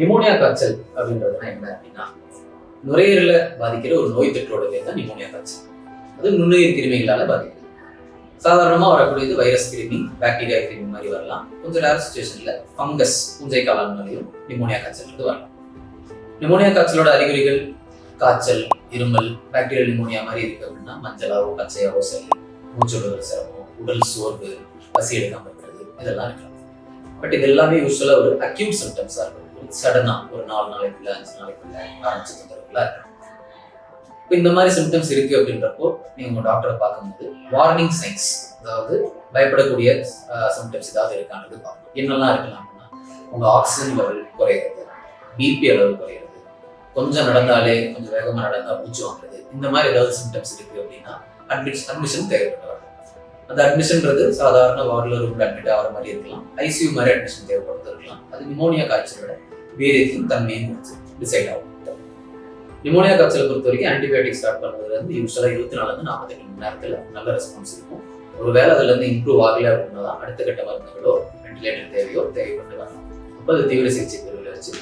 Pneumonia காய்ச்சல் அப்படின்றதுனா என்ன அப்படின்னா நுரையீரல பாதிக்கிற ஒரு நோய் தொற்றோட பேர் தான் நிமோனியா காய்ச்சல். அது நுண்ணுயிர் கிருமிகளால பாதிக்கும் சாதாரணமாக வரக்கூடியது வைரஸ் கிருமி பாக்டீரியா கிருமி மாதிரி வரலாம். கொஞ்சம் ரேர் சுச்சுவேஷனில் ஃபங்கஸ் பூஞ்சை காளான்களையும் நிமோனியா காய்ச்சல் வந்து வரலாம். நிமோனியா காய்ச்சலோட அறிகுறிகள் காய்ச்சல் இருமல் பாக்டீரியல் நிமோனியா மாதிரி இருக்கு அப்படின்னா மஞ்சளாவோ பச்சையாவோ சளி மூச்சோடுகிற சிரமம் உடல் சோர்வு பசி எடுக்காமல் இருக்கிறது இதெல்லாம் இருக்கலாம். பட் இது எல்லாமே யூஸ்வலாக ஒரு அக்யூட் சிம்டம்ஸாக இருக்கும் சடனா ஒரு நாலு நாளைக்குள்ள அஞ்சு நாளைக்குள்ள ஆரம்பிச்சு தொந்தரவுகளா இப்போ இந்த மாதிரி சிம்டம்ஸ் இருக்கு அப்படின்றப்போ நீங்க உங்க டாக்டரை பார்க்கும்போது வார்னிங் சைன்ஸ் அதாவது பயப்படக்கூடிய சிம்டம்ஸ் ஏதாவது இருக்கான்றது பார்க்கணும். என்னெல்லாம் இருக்கலாம் அப்படின்னா உங்க ஆக்சிஜன் லெவல் குறையிறது பிபி அளவு குறையிறது கொஞ்சம் நடந்தாலே கொஞ்சம் வேகமாக நடந்தால் மூச்சு வாங்குறது இந்த மாதிரி ஏதாவது சிம்டம்ஸ் இருக்கு அப்படின்னா அட்மிஷன் அட்மிஷன் தேவைப்பட்டு அந்த அட்மிஷன்ன்றது சாதாரண வார்டில் ரூம்ல அட்மிட் ஆகிற மாதிரி இருக்கலாம். ஐசியூ மாதிரி அட்மிஷன் தேவைப்படுறது இருக்கலாம். அது நிமோனியா காய்ச்சலோட வீரியத்தையும் தன்மையும் பொறுத்து டிசைட் ஆகும். நிமோனியா காய்ச்சலை பொறுத்த வரைக்கும் ஆன்டிபயோட்டிக் ஸ்டார்ட் பண்ணுறதுலேருந்து யூஸ்வலாக இருபத்தி நாலுலேருந்து நாற்பத்தெட்டு மணி நேரத்தில் நல்ல ரெஸ்பான்ஸ் இருக்கும். ஒருவேளை வேலை அதுலேருந்து இம்ப்ரூவ் ஆகல அப்படின்னா தான் அடுத்த கட்ட மருந்துகளோ வென்டிலேட்டர் தேவையோ தேவைப்பட்டு வரலாம் அப்போ அது தீவிர சிகிச்சை பிரிவில் வச்சு